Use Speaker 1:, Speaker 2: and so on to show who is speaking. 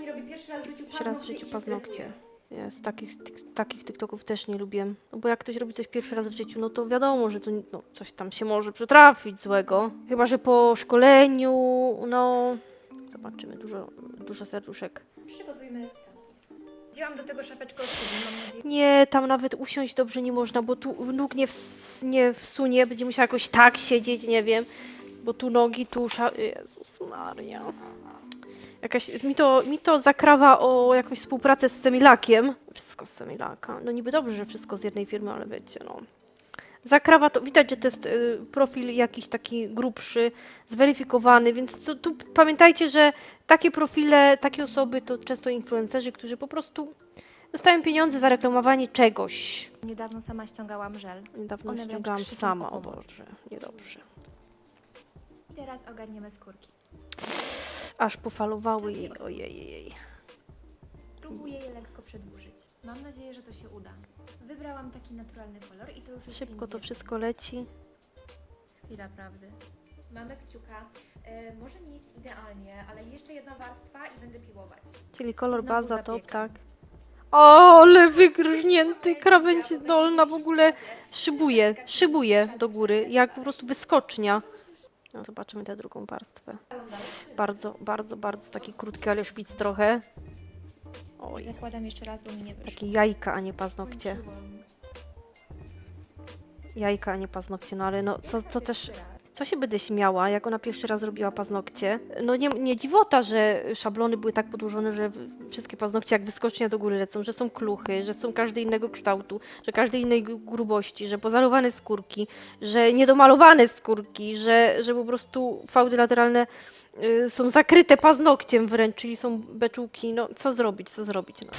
Speaker 1: pani robi pierwszy raz w życiu
Speaker 2: Pierwszy raz w
Speaker 1: paznokcie i
Speaker 2: życiu
Speaker 1: się
Speaker 2: paznokcie.
Speaker 1: stresuje.
Speaker 2: Jest, takich, tik- takich TikToków też nie lubię. No bo jak ktoś robi coś pierwszy raz w życiu, no to wiadomo, że to no, coś tam się może przytrafić złego. Chyba, że po szkoleniu, no... Zobaczymy, dużo, dużo serduszek.
Speaker 1: Przygotujmy stanowisko. Wzięłam do tego szafeczkę od Kuby, mam nadzieję.
Speaker 2: Nie, tam nawet usiąść dobrze nie można, bo tu nóg nie, ws- nie wsunie, będzie musiała jakoś tak siedzieć, nie wiem. Bo tu nogi, tu sza... Jezus Maria. Jakaś, mi, to, mi to zakrawa o jakąś współpracę z Semilakiem. Wszystko z Semilaka. No niby dobrze, że wszystko z jednej firmy, ale wiecie, no. Zakrawa to, widać, że to jest y, profil jakiś taki grubszy, zweryfikowany, więc tu, tu pamiętajcie, że takie profile, takie osoby to często influencerzy, którzy po prostu dostają pieniądze za reklamowanie czegoś.
Speaker 1: Niedawno sama ściągałam żel.
Speaker 2: Niedawno
Speaker 1: One wręcz
Speaker 2: ściągałam
Speaker 1: krzyczą
Speaker 2: sama,
Speaker 1: o pomoc.
Speaker 2: Boże, niedobrze.
Speaker 1: Teraz ogarniemy skórki.
Speaker 2: Aż pofalowały jej, ojej, jej.
Speaker 1: Próbuję je lekko przedłużyć. Mam nadzieję, że to się uda. Wybrałam taki naturalny kolor i to już jest
Speaker 2: Szybko to wszystko leci.
Speaker 1: Chwila prawdy. Mamy kciuka. E, może nie jest idealnie, ale jeszcze jedna warstwa i będę piłować.
Speaker 2: Czyli kolor
Speaker 1: Znowu
Speaker 2: baza, top,
Speaker 1: zapiekam.
Speaker 2: tak. O, ale wygrżnięty krawędź dolna w ogóle szybuje, szybuje do góry, jak po prostu wyskocznia. No, zobaczymy tę drugą warstwę. Bardzo, bardzo, bardzo taki krótki, ale szpic trochę. Oj,
Speaker 1: Zakładam jeszcze raz, bo mi nie wyszło.
Speaker 2: takie jajka, a nie paznokcie. Jajka, a nie paznokcie, no ale no, co, co też... Co się będę śmiała, jak ona pierwszy raz robiła paznokcie? No nie, nie dziwota, że szablony były tak podłożone, że wszystkie paznokcie jak wyskocznia do góry lecą, że są kluchy, że są każdy innego kształtu, że każdej innej gru- grubości, że pozalowane skórki, że niedomalowane skórki, że, że po prostu fałdy lateralne y, są zakryte paznokciem wręcz, czyli są beczułki. No co zrobić, co zrobić? No.